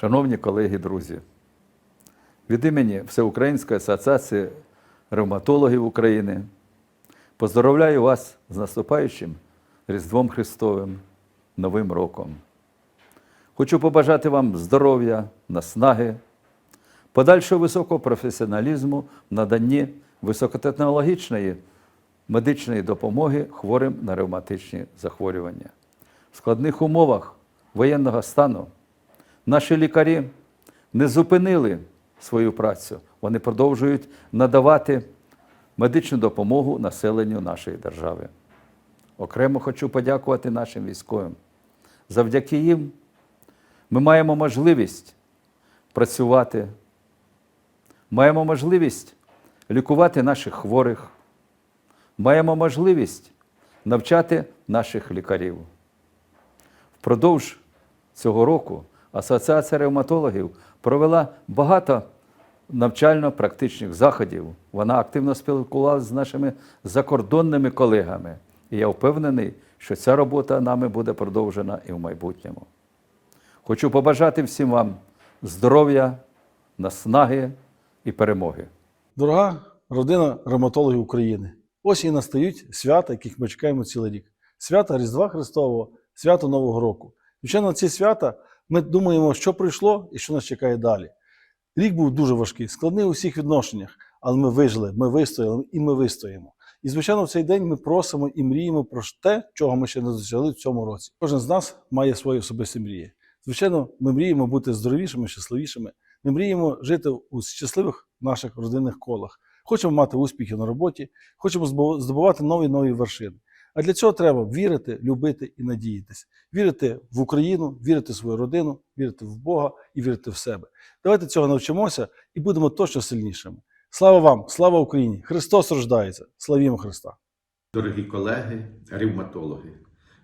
Шановні колеги, друзі, від імені Всеукраїнської асоціації ревматологів України поздоровляю вас з наступаючим Різдвом Христовим Новим роком. Хочу побажати вам здоров'я, наснаги, подальшого високого професіоналізму в наданні високотехнологічної медичної допомоги хворим на ревматичні захворювання. В складних умовах воєнного стану наші лікарі не зупинили свою працю. Вони продовжують надавати медичну допомогу населенню нашої держави. Окремо хочу подякувати нашим військовим. Завдяки їм ми маємо можливість працювати, маємо можливість лікувати наших хворих, маємо можливість навчати наших лікарів. Впродовж цього року Асоціація ревматологів провела багато навчально-практичних заходів. Вона активно спілкувалася з нашими закордонними колегами. І я впевнений, що ця робота нами буде продовжена і в майбутньому. Хочу побажати всім вам здоров'я, наснаги і перемоги. Дорога родина ревматологів України. Ось і настають свята, яких ми чекаємо цілий рік. Свята Різдва Христового, свято Нового року. Звичайно, ці свята ми думаємо, що прийшло і що нас чекає далі. Рік був дуже важкий, складний у всіх відношеннях, але ми вижили, ми вистояли і ми вистоїмо. І, звичайно, в цей день ми просимо і мріємо про те, чого ми ще не досягли в цьому році. Кожен з нас має свої особисті мрії. Звичайно, ми мріємо бути здоровішими, щасливішими. Ми мріємо жити у щасливих наших родинних колах. Хочемо мати успіхи на роботі, хочемо здобувати нові нові вершини. А для цього треба вірити, любити і надіятись. Вірити в Україну, вірити в свою родину, вірити в Бога і вірити в себе. Давайте цього навчимося і будемо точно сильнішими. Слава вам, слава Україні! Христос рождається! Славімо Христа! Дорогі колеги, ревматологи,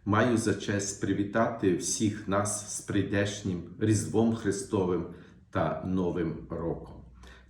маю за честь привітати всіх нас з прийдешнім Різдвом Христовим та Новим роком.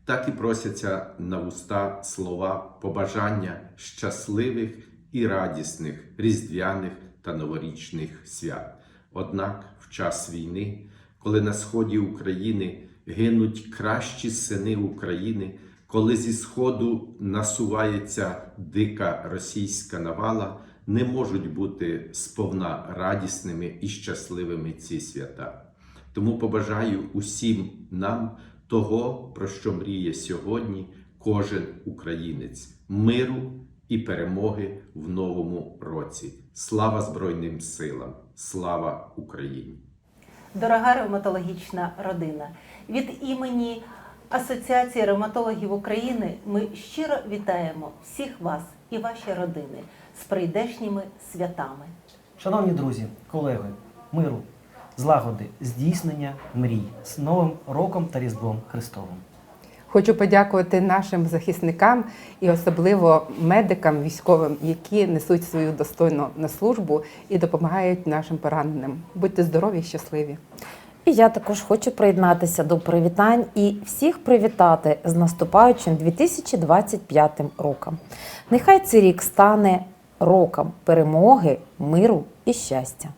Так і просяться на уста слова побажання щасливих і радісних різдвяних та новорічних свят. Однак в час війни, коли на сході України гинуть кращі сини України, коли зі сходу насувається дика російська навала, не можуть бути сповна радісними і щасливими ці свята. Тому побажаю усім нам того, про що мріє сьогодні кожен українець миру і перемоги в новому році. Слава Збройним силам! Слава Україні! Дорога ревматологічна родина, від імені Асоціації ревматологів України ми щиро вітаємо всіх вас і ваші родини з прийдешніми святами. Шановні друзі, колеги, миру, злагоди, здійснення мрій з Новим роком та Різдвом Христовим. Хочу подякувати нашим захисникам і особливо медикам військовим, які несуть свою достойну на службу і допомагають нашим пораненим. Будьте здорові і щасливі! І я також хочу приєднатися до привітань і всіх привітати з наступаючим 2025 роком. Нехай цей рік стане роком перемоги, миру і щастя.